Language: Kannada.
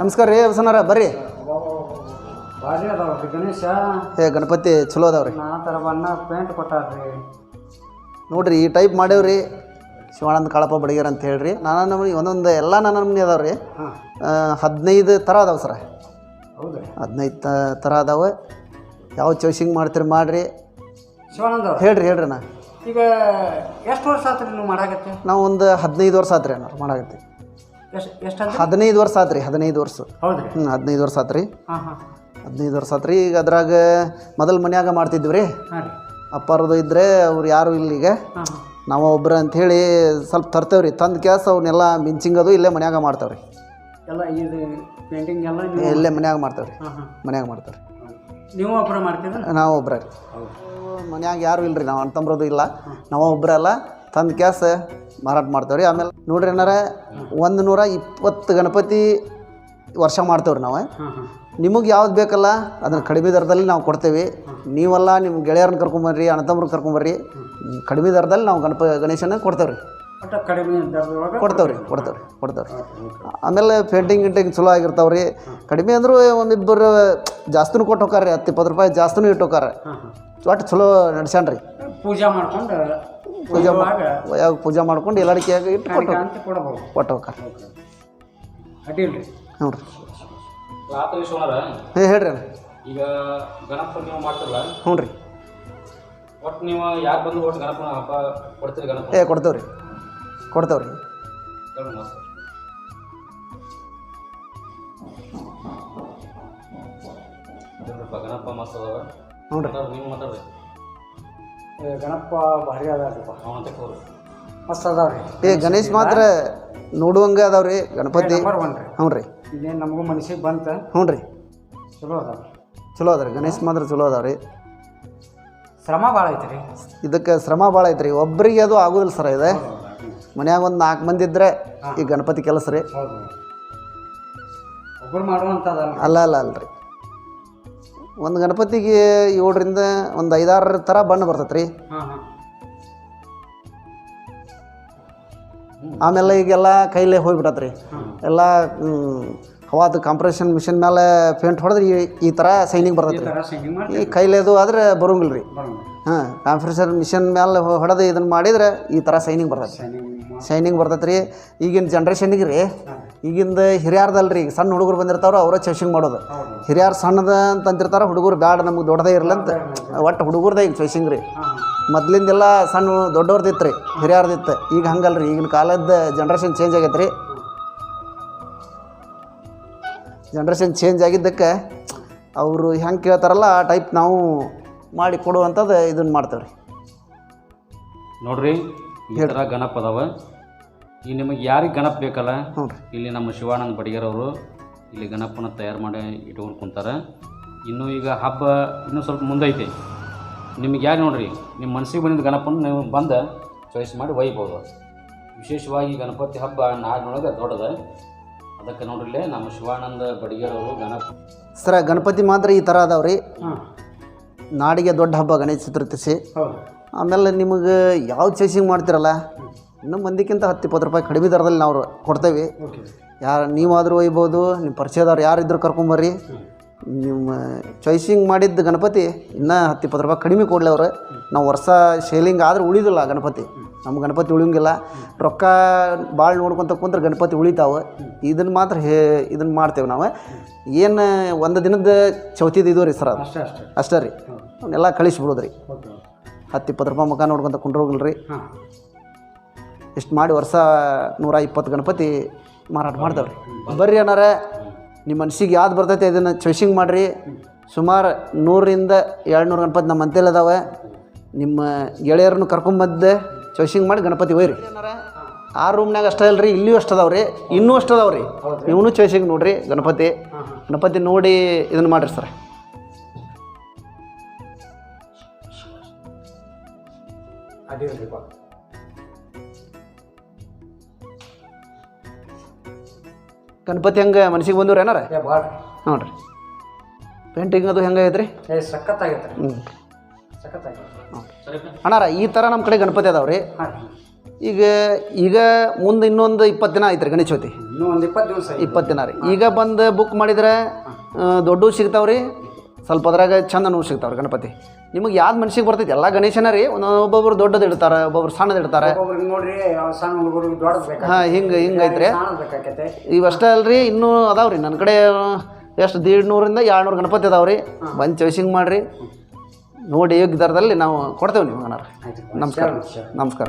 ನಮಸ್ಕಾರ ರೀ ಬಸನರ ಬರ್ರಿ. ಭಾರಿ ಅದಾವ್ರಿ ಗಣೇಶ. ಏ ಗಣಪತಿ ಚಲೋ ಅದಾವ್ರಿ ನಾನಾ ಥರ ಬಣ್ಣ ಪೇಂಟ್ ಕೊಟ್ಟಾರ್ರಿ ನೋಡ್ರಿ ಈ ಟೈಪ್ ಮಾಡೇವ್ರಿ ಶಿವಾನಂದ ಕಾಳಪ್ಪ ಬಡಿಗೇರ್ ಅಂತ ಹೇಳ್ರಿ. ನಾನಾ ನಮೂನಿ ಒಂದೊಂದು ಎಲ್ಲ ನಾನಾ ನಮೂನಿ ಅದಾವ್ರಿ ಹಾಂ. ಆ, ಹದಿನೈದು ಥರ ಅದಾವೆ ಸರ. ಹೌದ್ರಿ. ಹದಿನೈದು ತ- ಥರ ಅದಾವೆ. ಯಾವ ಚಾಯ್ಸಿಂಗ್ ಮಾಡ್ತೀರಿ ಮಾಡಿರಿ. ಶಿವಾನಂದವ್ರ ಹೇಳ್ರಿ ಹೇಳ್ರಿ ನಾ ಈಗ ಎಷ್ಟು ವರ್ಷ ಆತ್ರಿ ನೀವು ಮಾಡಾಕತ್ತಿ? ನಾವು ಒಂದು ಹದಿನೈದು ವರ್ಷ ಆತ್ರಿ ಅಣ್ಣ ಮಾಡಾಕತ್ತಿ. ಎಷ್ಟು ಎಷ್ಟು ಅಂತ ಹದಿನೈದು ವರ್ಷ ಆತ್ರಿ ಹದಿನೈದು ವರ್ಷ. ಹೌದ್ರಿ. ಹ್ಞೂ ಹದಿನೈದು ವರ್ಷ ಆತ್ರಿ. ಹಾಂ ಹಾಂ. ಹದಿನೈದು ವರ್ಷ ಆತ್ರಿ. ಈಗ ಅದ್ರಾಗ ಮೊದಲು ಮನ್ಯಾಗ ಮಾಡ್ತಿದ್ವಿ ರೀ. ಹಾಂ ರೀ. ಅಪ್ಪಾರದು ಇದ್ದರೆ ಅವ್ರು ಯಾರು ಇಲ್ಲ ಈಗ. ಹಾಂ ಹಾಂ. ನಾವು ಒಬ್ರು ಅಂಥೇಳಿ ಸ್ವಲ್ಪ ತರ್ತೇವ್ರಿ ತಂದು ಕೆಲಸ ಅವನ್ನೆಲ್ಲ ಮಿಂಚಿಂಗ್ ಅದು ಇಲ್ಲೇ ಮನ್ಯಾಗ ಮಾಡ್ತಾವ್ರಿ. ಎಲ್ಲ ಇದು ಪೇಂಟಿಂಗ್ ಎಲ್ಲ ನೀವು ಇಲ್ಲೇ ಮನ್ಯಾಗ ಮಾಡ್ತಾವ್ರಿ. ಹಾಂ ಹಾಂ. ಮನ್ಯಾಗ ಮಾಡ್ತಾವ್ರಿ. ನೀವು ಒಬ್ಬರ ಮಾಡ್ತಿದ್ರ ನಾವು ಒಬ್ರು. ರೀ ಮನ್ಯಾಗ ಯಾರು ಇಲ್ರಿ ನಾವು ಅಣ್ತಂಬ್ರದು ಇಲ್ಲ. ನಾವು ಒಬ್ರಲ್ಲ ತಂದು ಕ್ಯಾಸ ಮಾರಾಟ ಮಾಡ್ತೇವ್ರಿ. ಆಮೇಲೆ ನೋಡ್ರಿ ಏನಾರ ಒಂದು ನೂರ ಇಪ್ಪತ್ತು ಗಣಪತಿ ವರ್ಷ ಮಾಡ್ತೇವ್ರಿ ನಾವು. ನಿಮಗೆ ಯಾವ್ದು ಬೇಕಲ್ಲ ಅದನ್ನು ಕಡಿಮೆ ದರದಲ್ಲಿ ನಾವು ಕೊಡ್ತೇವೆ. ನೀವೆಲ್ಲ ನಿಮ್ಮ ಗೆಳೆಯರನ್ನ ಕರ್ಕೊಂಬರ್ರಿ ಅಣ್ಣತಮ್ರನ್ನ ಕರ್ಕೊಂಬರ್ರಿ ಕಡಿಮೆ ದರದಲ್ಲಿ ನಾವು ಗಣಪ ಗಣೇಶನ ಕೊಡ್ತೇವೆ ರೀ ಒಟ್ಟು ಕಡಿಮೆ ದರದೊಳಗೆ ಕೊಡ್ತೇವೆ. ರೀ ಕೊಡ್ತೇವೆ ರೀ ಕೊಡ್ತೇವೆ. ಆಮೇಲೆ ಪೇಂಟಿಂಗ್ ಗಿಂಟಿಂಗ್ ಚಲೋ ಆಗಿರ್ತಾವೆ ರೀ ಕಡಿಮೆ ಅಂದರೂ ಒಂದಿಬ್ಬರು ಜಾಸ್ತಿನೂ ಕೊಟ್ಟು ಹೋಕಾರ ರೀ ಹತ್ತು ಇಪ್ಪತ್ತು ರೂಪಾಯಿ ಜಾಸ್ತಿನೂ ಇಟ್ಟು ಹೋಕಾರ ಹಾಂ ಹಾಂ. ಒಟ್ಟು ಚಲೋ ನಡ್ಸ್ಯಾನ ರೀ ಪೂಜಾ ಮಾಡ್ಕೊಂಡು ಪೂಜೆ ಮಾಡಿ ಯಾವ ಪೂಜೆ ಮಾಡ್ಕೊಂಡು ಎಲ್ಲಡಿಕೆಯಾಗ ಇಟ್ಟು ಕೊಟ್ಟು ಕೊಟ್ಟು ಹೋಕಾರ ಹ್ಞೂ ರೀ ಹೇ ಹೇಳ್ರಿ ಅಣ್ಣ. ಈಗ ಗಣಪತಿ ನೀವು ಮಾಡ್ತಿರಲ್ಲ? ಹ್ಞೂ ರೀ ಒಟ್ಟು ನೀವು ಯಾರು ಬಂದು ಒಟ್ಟು ಗಣಪನ ಹಬ್ಬ ಕೊಡ್ತೀರಿ ಗಣಪ ಏ ಕೊಡ್ತೇವೆ ರೀ ಕೊಡ್ತೇವೆ ರೀ ಹೇಳಿ ಗಣಪ ಮಸ್ತ್ ನೀವು ಮಾತಾಡ್ರಿ ಭಾರಿ ಅದಾರಿಪ್ಪ ಮಸ್ತ್ ಅದಾವ್ರಿ. ಏ ಗಣೇಶ್ ಮಾತ್ರ ನೋಡುವಂಗೆ ಅದಾವ್ರಿ ಗಣಪತಿ. ಹ್ಞೂ ರೀ. ಇದೇನು ನಮಗೂ ಮನಸ್ಸಿಗೆ ಬಂತ? ಹ್ಞೂ ರೀ. ಚಲೋ ಅದಾವ ಚಲೋ ಅದ ರೀ ಗಣೇಶ್ ಮಾತ್ರ ಚಲೋ ಅದಾವ್ರಿ. ರೀ ಶ್ರಮ ಭಾಳ ಐತ್ರಿ. ಇದಕ್ಕೆ ಶ್ರಮ ಭಾಳ ಐತ್ರಿ ಒಬ್ಬರಿಗೆ ಅದು ಆಗೋದಿಲ್ಲ ಸರ್ ಇದೆ. ಮನ್ಯಾಗ ಒಂದು ನಾಲ್ಕು ಮಂದಿ ಇದ್ದರೆ ಈ ಗಣಪತಿ ಕೆಲಸ ರೀ. ಹೌದು ಒಬ್ಬರು ಮಾಡುವಂಥದ್ದಲ್ಲ ಅಲ್ಲ ಅಲ್ಲ ಅಲ್ರಿ ಒಂದು ಗಣಪತಿಗೆ ಏಳರಿಂದ ಒಂದು ಐದಾರು ಥರ ಬಣ್ಣ ಬರ್ತೈತೆ ರೀ. ಹಾಂ ಹಾಂ. ಆಮೇಲೆ ಈಗೆಲ್ಲ ಕೈಲೇ ಹೋಗ್ಬಿಟ್ಟತ್ ರೀ. ಎಲ್ಲ ಹವಾದ ಕಾಂಪ್ರೆಷನ್ ಮಿಷಿನ್ ಮೇಲೆ ಪೇಂಟ್ ಹೊಡೆದ್ರೆ ಈ ಈ ಥರ ಸೈನಿಂಗ್ ಬರ್ತೈತೆ ರೀ. ಈ ಕೈಲೇದು ಆದ್ರೆ ಬರೋಂಗಿಲ್ಲ ರೀ ಹಾಂ ಕಾಂಪ್ರೆಷನ್ ಮಿಷಿನ್ ಮೇಲೆ ಹೊಡೆದು ಇದನ್ನು ಮಾಡಿದರೆ ಈ ಥರ ಸೈನಿಂಗ್ ಬರ್ತೈತೆ ಶೈನಿಂಗ್ ಬರ್ತೈತೆ ರೀ ಈಗಿನ ಜನ್ರೇಷನಿಗೆ ರೀ ಈಗಿಂದ ಹಿರಿಯರ್ದಲ್ಲ ರೀ ಸಣ್ಣ ಹುಡುಗರು ಬಂದಿರ್ತಾವ್ರು ಅವರ ಚಾಯ್ಸಿಂಗ್ ಮಾಡೋದು. ಹಿರಿಯಾರ್ ಸಣ್ಣದ ಅಂತ ಅಂತಿರ್ತಾರ ಹುಡುಗರು ಬ್ಯಾಡ ನಮಗೆ ದೊಡ್ಡದೇ ಇರಲಿ ಅಂತ. ಒಟ್ಟು ಹುಡುಗರ್ದ ಈಗ ಚಾಯ್ಸಿಂಗ್ ರೀ. ಮೊದಲಿಂದೆಲ್ಲ ಮೊದ್ಲಿಂದೆಲ್ಲ ಸಣ್ಣ ದೊಡ್ಡವ್ರದಿತ್ತು ರೀ ಹಿರಿಯರ್ದಿತ್ತು. ಈಗ ಹಂಗಲ್ಲ ರೀ ಈಗಿನ ಕಾಲದ ಜನ್ರೇಷನ್ ಚೇಂಜ್ ಆಗೈತೆ ರೀ ಜನ್ರೇಷನ್ ಚೇಂಜ್ ಆಗಿದ್ದಕ್ಕೆ ಅವರು ಹೆಂಗೆ ಕೇಳ್ತಾರಲ್ಲ ಆ ಟೈಪ್ ನಾವು ಮಾಡಿ ಕೊಡುವಂಥದ್ದು ಇದನ್ನು ಮಾಡ್ತೇವೆ ರೀ ನೋಡ್ರಿ ಈ ಥರ ಗಣಪ ಅದಾವ. ಈ ನಿಮಗೆ ಯಾರಿಗೆ ಗಣಪ ಬೇಕಲ್ಲ ಹ್ಞೂ. ರೀ ಇಲ್ಲಿ ನಮ್ಮ ಶಿವಾನಂದ ಬಡಿಗೇರ್ ಅವರು ಇಲ್ಲಿ ಗಣಪನ ತಯಾರು ಮಾಡಿ ಇಟ್ಕೊಂಡು ಕುಂತಾರೆ. ಇನ್ನು ಈಗ ಹಬ್ಬ ಇನ್ನೂ ಸ್ವಲ್ಪ ಮುಂದೈತಿ. ನಿಮಗೆ ಯಾರು ನೋಡ್ರಿ ನಿಮ್ಮ ಮನಸ್ಸಿಗೆ ಬಂದಿದ್ದ ಗಣಪನ ನೀವು ಬಂದು ಚಾಯ್ಸ್ ಮಾಡಿ ಒಯ್ಬೋದು ವಿಶೇಷವಾಗಿ ಗಣಪತಿ ಹಬ್ಬ ನಾಡಿನೊಳಗೆ ದೊಡ್ಡದ. ಅದಕ್ಕೆ ನೋಡ್ರಿಲ್ಲೇ ನಮ್ಮ ಶಿವಾನಂದ ಬಡಿಗೇರ್ ಅವರು ಗಣಪ ಸರ ಗಣಪತಿ ಮಾತ್ರ ಈ ಥರ ಅದಾವ್ರಿ. ಹಾಂ. ನಾಡಿಗೆ ದೊಡ್ಡ ಹಬ್ಬ ಗಣೇಶ ಚತುರ್ಥಿ ಹೌದು. ಆಮೇಲೆ ನಿಮಗೆ ಯಾವ ಚೇಸಿಂಗ್ ಮಾಡ್ತಿರಲ್ಲ? ಇನ್ನೂ ಮಂದಿಕ್ಕಿಂತ ಹತ್ತು ಇಪ್ಪತ್ತು ರೂಪಾಯಿ ಕಡಿಮೆ ದರದಲ್ಲಿ ನಾವು ಕೊಡ್ತೇವೆ. ಯಾರು ನೀವಾದರೂ ಒಯ್ಬೋದು ನಿಮ್ಮ ಪರಿಚಯದವ್ರು ಯಾರಿದ್ರು ಕರ್ಕೊಂಬರ್ರಿ. ನಿಮ್ಮ ಚಾಯ್ಸಿಂಗ್ ಮಾಡಿದ್ದ ಗಣಪತಿ ಇನ್ನೂ ಹತ್ತು ಇಪ್ಪತ್ತು ರೂಪಾಯಿ ಕಡಿಮೆ ಕೊಡಲಿ ಅವರು. ನಾವು ವರ್ಷ ಶೇಲಿಂಗ್ ಆದ್ರೆ ಉಳಿದಿಲ್ಲ ಗಣಪತಿ. ನಮ್ಮ ಗಣಪತಿ ಉಳಿಯೋಂಗಿಲ್ಲ. ರೊಕ್ಕ ಭಾಳ ನೋಡ್ಕೊತ ಕುಂತ್ರೆ ಗಣಪತಿ ಉಳಿತಾವೆ. ಇದನ್ನು ಮಾತ್ರ ಹೇ ಇದನ್ನು ಮಾಡ್ತೇವೆ ನಾವು. ಏನು ಒಂದು ದಿನದ ಚೌತಿದು ಇದು ರೀ ಸರ್ ಅದು. ಅಷ್ಟೇ ಅಷ್ಟೇ. ಅಷ್ಟೇ ರೀ. ಅವನ್ನೆಲ್ಲ ಕಳಿಸ್ಬಿಡೋದು ರೀ ಹತ್ತು ಇಪ್ಪತ್ತು ರೂಪಾಯಿ ಮುಖ ನೋಡ್ಕೊಂತ ಕುಂಡ್ರೋಗಿಲ್ಲ ರೀ ಎಷ್ಟು ಇಷ್ಟು ಮಾಡಿ ವರ್ಷ ನೂರ ಇಪ್ಪತ್ತು ಗಣಪತಿ ಮಾರಾಟ ಮಾಡ್ತಾವ್ರಿ ಬರ್ರಿ ಅನ್ನಾರ ನಿಮ್ಮ ಮನ್ಸಿಗೆ ಯಾವ್ದು ಬರ್ತೈತೆ ಇದನ್ನು ಚಾಯ್ಸಿಂಗ್ ಮಾಡಿರಿ. ಸುಮಾರು ನೂರರಿಂದ ಎರಡು ನೂರು ಗಣಪತಿ ನಮ್ಮ ಮಂತೇಲಿ ಅದಾವೆ. ನಿಮ್ಮ ಗೆಳೆಯರನ್ನು ಕರ್ಕೊಂಬದ್ದೆ ಚಾಯ್ಸಿಂಗ್ ಮಾಡಿ ಗಣಪತಿ ಒಯ್ರಿ. ಆ ರೂಮ್ನಾಗ ಅಷ್ಟೇ ಅಲ್ರಿ ಇಲ್ಲಿಯೂ ಅಷ್ಟು ಅದಾವೆ ರೀ ಇನ್ನೂ ಅಷ್ಟು ಅದಾವೆ ರೀ ಇವನು ಚಾಯ್ಸಿಂಗ್ ನೋಡ್ರಿ ಗಣಪತಿ. ಗಣಪತಿ ನೋಡಿ ಇದನ್ನು ಮಾಡಿರಿ ಸರ್. ಅಡ್ಡಿಲ್ರಿಪ್ಪ ಗಣಪತಿ ಹೆಂಗೆ ಮನಸ್ಸಿಗೆ ಬಂದವ್ರಿ ಏನಾರ? ಏ ಭಾಳ ನೋಡಿರಿ. ಪೇಂಟಿಂಗ್ ಅದು ಹೆಂಗೆ ಐತ್ರಿ? ಏ ಸಖತ್ತಾಗೈತೆ ಹ್ಞೂ ಸಖತ್ತಾಗೈತೆ ಅಣ್ಣಾರ ಈ ಥರ ನಮ್ಮ ಕಡೆ ಗಣಪತಿ ಅದಾವೆ ರೀ ಹಾಂ. ಈಗ ಈಗ ಮುಂದೆ ಇನ್ನೊಂದು ಇಪ್ಪತ್ತು ದಿನ ಐತ್ರಿ ಗಣೇಶ ಚೌತಿ. ಇನ್ನೂ ಒಂದು ಇಪ್ಪತ್ತು ದಿವಸ ಇಪ್ಪತ್ತು ದಿನ ರೀ. ಈಗ ಬಂದು ಬುಕ್ ಮಾಡಿದ್ರೆ ದೊಡ್ಡವು ಸಿಗ್ತಾವೆ ರೀ ಸ್ವಲ್ಪ ಅದ್ರಾಗ ಚಂದನೂ ಸಿಗ್ತಾವೆ ರೀ ಗಣಪತಿ. ನಿಮಗೆ ಯಾವ್ದು ಮನ್ಸಿಗೆ ಬರ್ತೈತಿ? ಎಲ್ಲ ಗಣೇಶನ ರೀ ಒಬ್ಬೊಬ್ರು ದೊಡ್ಡದು ಇಡ್ತಾರೆ ಒಬ್ಬೊಬ್ರು ಸಣ್ಣದು ಇಡ್ತಾರೆ. ನೋಡ್ರಿ ಹಾಂ ಹಿಂಗೆ ಹಿಂಗೆ ಐತ್ರಿ. ಬೇಕಾಕೈತೆ ಇವಷ್ಟೇ ಅಲ್ರಿ ಇನ್ನೂ ಅದಾವೆ ರೀ ನನ್ನ ಕಡೆ ಎಷ್ಟು ದೀಡ್ ನೂರಿಂದ ಎರಡು ನೂರು ಗಣಪತಿ ಅದಾವ್ರಿ. ರೀ ಬಂದು ಚಾಯ್ಸಿಂಗ್ ಮಾಡಿರಿ. ನೋಡಿ ದರದಲ್ಲಿ ನಾವು ಕೊಡ್ತೇವೆ ನಿಮ್ಗೆ ನಮಸ್ಕಾರ. ನಮಸ್ಕಾರ.